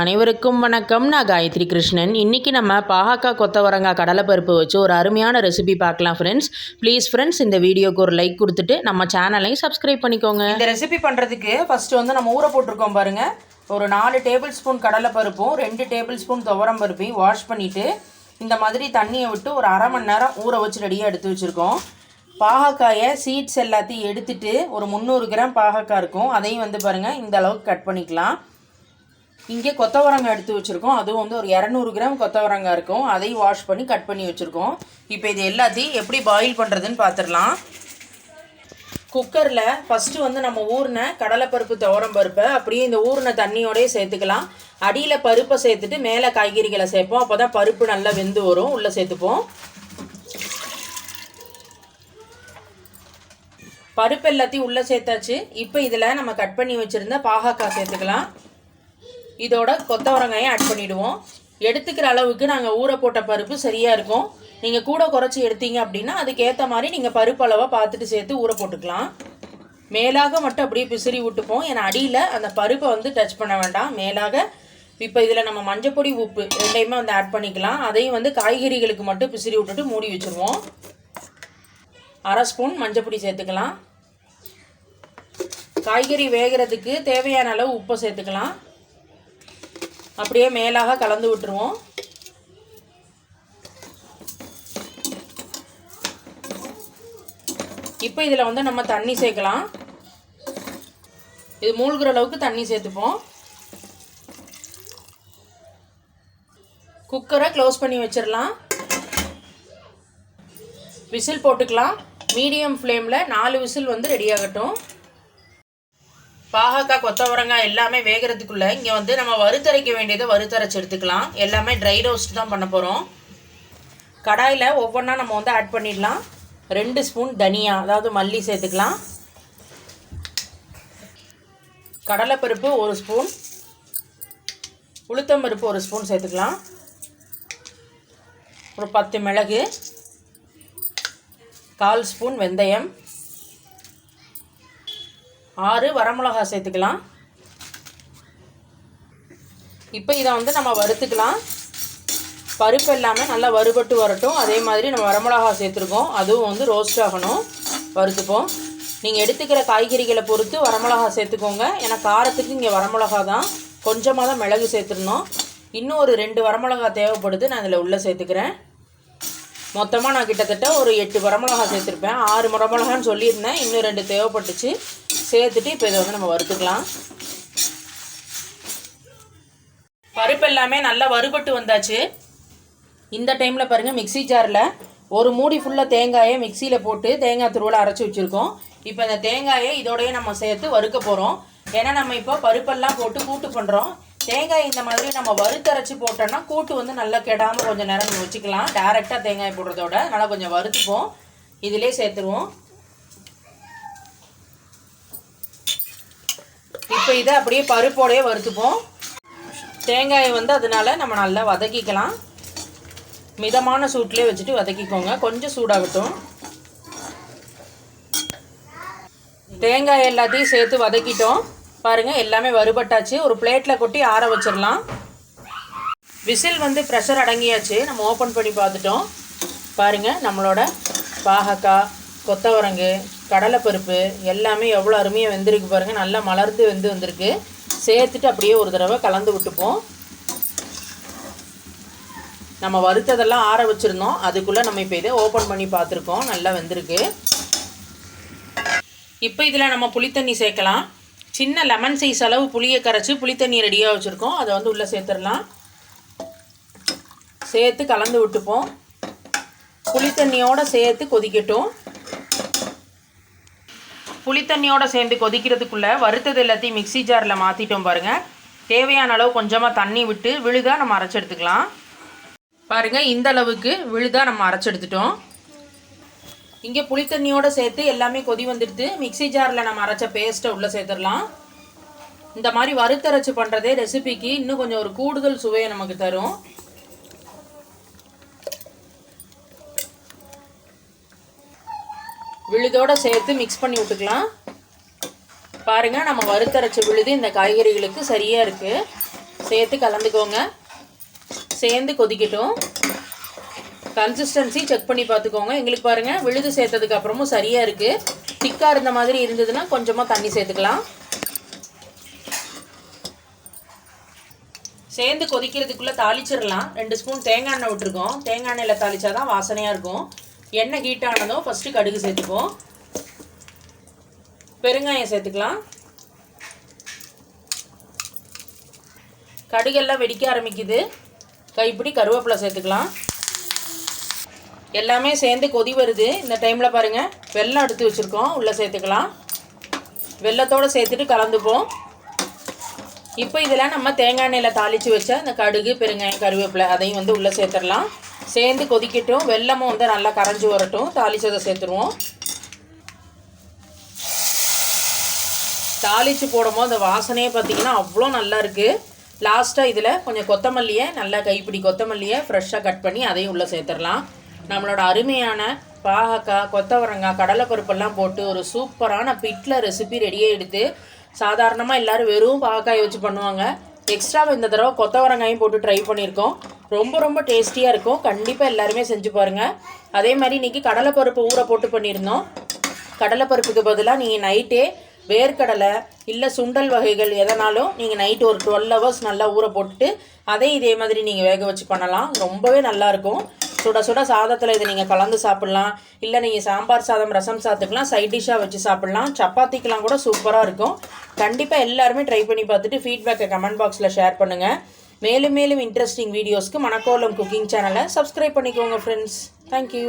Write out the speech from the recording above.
அனைவருக்கும் வணக்கம். நான் காயத்ரி கிருஷ்ணன். இன்றைக்கி நம்ம பாகக்கா கொத்தவரங்காய் கடலைப்பருப்பு வச்சு ஒரு அருமையான ரெசிபி பார்க்கலாம் ஃப்ரெண்ட்ஸ் ப்ளீஸ் ஃப்ரெண்ட்ஸ் இந்த வீடியோக்கு ஒரு லைக் கொடுத்துட்டு நம்ம சேனலையும் சப்ஸ்கிரைப் பண்ணிக்கோங்க. இந்த ரெசிபி பண்ணுறதுக்கு ஃபஸ்ட்டு வந்து நம்ம ஊற போட்டிருக்கோம் பாருங்கள் ஒரு நாலு டேபிள் ஸ்பூன் கடலைப்பருப்பும் ரெண்டு டேபிள் ஸ்பூன் துவரம் பருப்பையும் வாஷ் பண்ணிவிட்டு இந்த மாதிரி தண்ணியை விட்டு ஒரு அரை மணி நேரம் ஊற வச்சு ரெடியாக எடுத்து வச்சுருக்கோம். பாகக்காயை சீட்ஸ் எல்லாத்தையும் எடுத்துட்டு ஒரு முந்நூறு கிராம் பாகக்காய் இருக்கும். அதையும் வந்து பாருங்கள் இந்த அளவுக்கு கட் பண்ணிக்கலாம். இங்கே கொத்தவரங்காய் எடுத்து வச்சுருக்கோம். அதுவும் வந்து ஒரு இரநூறு கிராம் கொத்தவரங்காய் இருக்கும். அதையும் வாஷ் பண்ணி கட் பண்ணி வச்சுருக்கோம். இப்போ இது எல்லாத்தையும் எப்படி பாயில் பண்ணுறதுன்னு பார்த்துடலாம் குக்கரில் ஃபஸ்ட்டு வந்து நம்ம ஊறின கடலைப்பருப்பு துவரம் பருப்பை அப்படியே இந்த ஊறின தண்ணியோடய சேர்த்துக்கலாம். அடியில் பருப்பை சேர்த்துட்டு மேலே காய்கறிகளை சேர்ப்போம். அப்போ தான் பருப்பு நல்லா வெந்து வரும். உள்ளே சேர்த்துப்போம். பருப்பு எல்லாத்தையும் உள்ளே சேர்த்தாச்சு. இப்போ இதில் நம்ம கட் பண்ணி வச்சுருந்த பாகக்காய் சேர்த்துக்கலாம். இதோட கொத்தவரங்காயை ஆட் பண்ணிவிடுவோம் எடுத்துக்கிற அளவுக்கு நாங்கள் ஊற போட்ட பருப்பு சரியாக இருக்கும். நீங்கள் கூட குறைச்சி எடுத்தீங்க அப்படின்னா அதுக்கேற்ற மாதிரி நீங்கள் பருப்பு அளவாக பார்த்துட்டு சேர்த்து ஊற போட்டுக்கலாம். மேலாக மட்டும் அப்படியே பிசிறி விட்டுப்போம். ஏன்னா அடியில் அந்த பருப்பை வந்து டச் பண்ண வேண்டாம். மேலாக இப்போ இதில் நம்ம மஞ்சப்பொடி உப்பு ரெண்டையுமே வந்து ஆட் பண்ணிக்கலாம். அதையும் வந்து காய்கறிகளுக்கு மட்டும் பிசிறி விட்டுட்டு மூடி வச்சுருவோம். அரை ஸ்பூன் மஞ்சப்பொடி சேர்த்துக்கலாம். காய்கறி வேகிறதுக்கு தேவையான அளவு உப்பை சேர்த்துக்கலாம். அப்படியே மேலாக கலந்து விட்டுருவோம். இப்போ இதில் வந்து நம்ம தண்ணி சேர்க்கலாம். இது மூழ்கிற அளவுக்கு தண்ணி சேர்த்துப்போம். குக்கரை க்ளோஸ் பண்ணி வச்சிடலாம். விசில் போட்டுக்கலாம். மீடியம் ஃப்ளேமில் நாலு விசில் வந்து ரெடி ஆகட்டும். பாகக்காய் கொத்தவரங்காய் எல்லாமே வேகிறதுக்குள்ளே இங்கே வந்து நம்ம வறுத்தரைக்க வேண்டியதை வறுத்தரைச்சி எடுத்துக்கலாம். எல்லாமே ட்ரை ரோஸ்ட் தான் பண்ண போகிறோம் கடாயில் ஒவ்வொன்றா நம்ம வந்து ஆட் பண்ணிடலாம். ரெண்டு ஸ்பூன் தனியா அதாவது மல்லி சேர்த்துக்கலாம். கடலைப்பருப்பு ஒரு ஸ்பூன். உளுத்தம்பருப்பு ஒரு ஸ்பூன் சேர்த்துக்கலாம். ஒரு பத்து மிளகு. கால் ஸ்பூன் வெந்தயம். ஆறு வரமிளகா சேர்த்துக்கலாம். இப்போ இதை வந்து நம்ம வறுத்துக்கலாம். பருப்பு எல்லாமே நல்லா வறுபட்டு வரட்டும். அதே மாதிரி நம்ம வரமிளகா சேர்த்துருக்கோம். அதுவும் வந்து ரோஸ்ட் ஆகணும். வறுத்துப்போம். நீங்கள் எடுத்துக்கிற காய்கறிகளை பொறுத்து வரமிளகா சேர்த்துக்கோங்க. ஏன்னா காரத்துக்கு இங்கே வரமிளகா தான். கொஞ்சமாக தான் மிளகு சேர்த்துருந்தோம். இன்னும் ஒரு ரெண்டு வரமிளகா தேவைப்படுது. நான் இதில் உள்ளே சேர்த்துக்கிறேன். மொத்தமாக நான் கிட்டத்தட்ட ஒரு எட்டு வரமிளகா சேர்த்துருப்பேன். ஆறு வரமிளகான்னு சொல்லியிருந்தேன். இன்னும் ரெண்டு தேவைப்பட்டுச்சு. சேர்த்துட்டு இப்போ இதை வந்து நம்ம வறுத்துக்கலாம். பருப்பு எல்லாமே நல்லா வறுபட்டு வந்தாச்சு. இந்த டைமில் பாருங்கள் மிக்ஸி ஜாரில் ஒரு மூடி ஃபுல்லாக தேங்காயை மிக்சியில் போட்டு தேங்காய் துருவலை அரைச்சி வச்சுருக்கோம். இப்போ இந்த தேங்காயை இதோடய நம்ம சேர்த்து வறுக்க போகிறோம் ஏன்னா நம்ம இப்போ பருப்பெல்லாம் போட்டு கூட்டு பண்ணுறோம் தேங்காய் இந்த மாதிரி நம்ம வறுத்தரைச்சி போட்டோம்னா கூட்டு வந்து நல்லா கெடாமல் கொஞ்சம் நேரம் நம்ம வச்சுக்கலாம். டேரெக்டாக தேங்காய் போடுறதோட நல்லா கொஞ்சம் வறுத்துப்போம். இதிலே சேர்த்துருவோம். இப்போ இதை அப்படியே பருப்போடையே வறுத்துப்போம். தேங்காயை வந்து அதனால நம்ம நல்லா வதக்கிக்கலாம். மிதமான சூட்லேயே வச்சுட்டு வதக்கிக்கோங்க. கொஞ்சம் சூடாகட்டும். தேங்காய் எல்லாத்தையும் சேர்த்து வதக்கிட்டோம். பாருங்கள் எல்லாமே வறுபட்டாச்சு. ஒரு பிளேட்டில் கொட்டி ஆற வச்சிடலாம். விசில் வந்து ப்ரெஷர் அடங்கியாச்சு. நம்ம ஓப்பன் பண்ணி பார்த்துட்டோம். பாருங்கள் நம்மளோட பாகக்காய் கொத்தவரங்கு கடலைப்பருப்பு எல்லாமே எவ்வளோ அருமையாக வெந்திருக்கு பாருங்கள் நல்லா மலர்ந்து வெந்து வந்திருக்கு. சேர்த்துட்டு அப்படியே ஒரு தடவை கலந்து விட்டுப்போம். நம்ம வறுத்ததெல்லாம் ஆற வச்சுருந்தோம். அதுக்குள்ளே நம்ம இப்போ இதை ஓப்பன் பண்ணி பார்த்துருக்கோம். நல்லா வெந்திருக்கு. இப்போ இதில் நம்ம புளித்தண்ணி சேர்க்கலாம். சின்ன லெமன் சைஸ் அளவு புளியை கரைச்சி புளித்தண்ணி ரெடியாக வச்சுருக்கோம். அதை வந்து உள்ளே சேர்த்துடலாம். சேர்த்து கலந்து விட்டுப்போம். புளித்தண்ணியோடு சேர்த்து கொதிக்கட்டும். புளித்தண்ணியோடு சேர்ந்து கொதிக்கிறதுக்குள்ளே வறுத்தது எல்லாத்தையும் மிக்ஸி ஜாரில் மாற்றிட்டோம் பாருங்கள் தேவையான அளவு கொஞ்சமாக தண்ணி விட்டு விழுதாக நம்ம அரைச்சி எடுத்துக்கலாம். பாருங்கள் இந்த அளவுக்கு விழுதாக நம்ம அரைச்சி இங்கே இங்கே புளித்தண்ணியோடு சேர்த்து எல்லாமே கொதி வந்துடுது. மிக்ஸி ஜாரில் நம்ம அரைச்ச பேஸ்ட்டை உள்ளே சேர்த்துடலாம். இந்த மாதிரி வறுத்தரைச்சி பண்ணுறதே ரெசிபிக்கு இன்னும் கொஞ்சம் ஒரு கூடுதல் சுவையை நமக்கு தரும். விழுதோடு சேர்த்து மிக்ஸ் பண்ணி விட்டுக்கலாம். பாருங்கள் நம்ம வறுத்தரைச்ச விழுது. இந்த காய்கறிகளுக்கு சரியாக இருக்குது சேர்த்து கலந்துக்கோங்க. சேர்ந்து கொதிக்கட்டும். கன்சிஸ்டன்சி செக் பண்ணி பார்த்துக்கோங்க. எங்களுக்கு பாருங்கள் விழுது சேர்த்ததுக்கு அப்புறமும் சரியாக இருக்குது திக்காக இருந்த மாதிரி இருந்ததுன்னா கொஞ்சமாக தண்ணி சேர்த்துக்கலாம். சேர்ந்து கொதிக்கிறதுக்குள்ளே தாளிச்சிடலாம். ரெண்டு ஸ்பூன் தேங்காய் எண்ணெய் விட்டுருக்கோம். தேங்காய் எண்ணெயில் தாளிச்சா தான் வாசனையாக இருக்கும். எண்ணெய் ஹீட் ஆனதும் ஃபஸ்ட்டு கடுகு சேர்த்துப்போம். பெருங்காயம் சேர்த்துக்கலாம். கடுகெல்லாம் வெடிக்க ஆரம்பிக்குது. கைப்பிடி கருவேப்பிலை சேர்த்துக்கலாம். எல்லாமே சேர்ந்து கொதி வருது. இந்த டைமில் பாருங்கள் வெள்ளம் எடுத்து வச்சுருக்கோம். உள்ளே சேர்த்துக்கலாம். வெல்லத்தோடு சேர்த்துட்டு கலந்துப்போம். இப்போ இதில் நம்ம தேங்காய் எண்ணெயில் தாளித்து வச்ச இந்த கடுகு பெருங்காயம் கருவேப்பிலை அதையும் வந்து உள்ளே சேர்த்துடலாம். சேர்ந்து கொதிக்கட்டும். வெல்லமும் வந்து நல்லா கரைஞ்சி வரட்டும். தாளிச்சதை சேர்த்துருவோம். தாளித்து போடும்போது அந்த வாசனையே பார்த்திங்கன்னா அவ்வளோ நல்லா இருக்குது லாஸ்ட்டாக இதில் கொஞ்சம் கொத்தமல்லியை நல்லா கைப்பிடி கொத்தமல்லியை ஃப்ரெஷ்ஷாக கட் பண்ணி அதையும் உள்ளே சேர்த்துடலாம். நம்மளோட அருமையான பாகக்காய் கொத்தவரங்காய் கடலைப்பருப்பெல்லாம் போட்டு ஒரு சூப்பரான பிட்டில் ரெசிபி ரெடியாக எடுத்து சாதாரணமாக எல்லோரும் வெறும் பாகக்காய் வச்சு பண்ணுவாங்க. எக்ஸ்ட்ரா இந்த தடவை கொத்தவரங்காயும் போட்டு ட்ரை பண்ணியிருக்கோம். ரொம்ப ரொம்ப டேஸ்டியாக இருக்கும். கண்டிப்பாக எல்லாருமே செஞ்சு பாருங்கள் அதே மாதிரி இன்றைக்கி கடலைப்பருப்பு ஊற போட்டு பண்ணியிருந்தோம். கடலைப்பருப்புக்கு பதிலாக நீங்கள் நைட்டே வேர்க்கடலை இல்லை சுண்டல் வகைகள் எதனாலும் நீங்கள் நைட்டு ஒரு டுவெல் ஹவர்ஸ் நல்லா ஊற போட்டுட்டு அதே இதே மாதிரி நீங்கள் வேக வச்சு பண்ணலாம். ரொம்பவே நல்லாயிருக்கும் சுட சுட சாதத்தில் இதை நீங்கள் கலந்து சாப்பிட்லாம். இல்லை நீங்கள் சாம்பார் சாதம் ரசம் சாத்துக்கலாம். சைட் டிஷ்ஷாக வச்சு சாப்பிட்லாம். சப்பாத்திக்கெலாம் கூட சூப்பராக இருக்கும். கண்டிப்பாக எல்லாருமே ட்ரை பண்ணி பார்த்துட்டு ஃபீட்பேக்கை கமெண்ட் பாக்ஸில் ஷேர் பண்ணுங்கள் மேலும் மேலும் இன்ட்ரெஸ்டிங் வீடியோஸ்க்கு மணக்கோலம் குக்கிங் சேனலை சப்ஸ்கிரைப் பண்ணிக்கோங்க ஃப்ரெண்ட்ஸ் தேங்க்யூ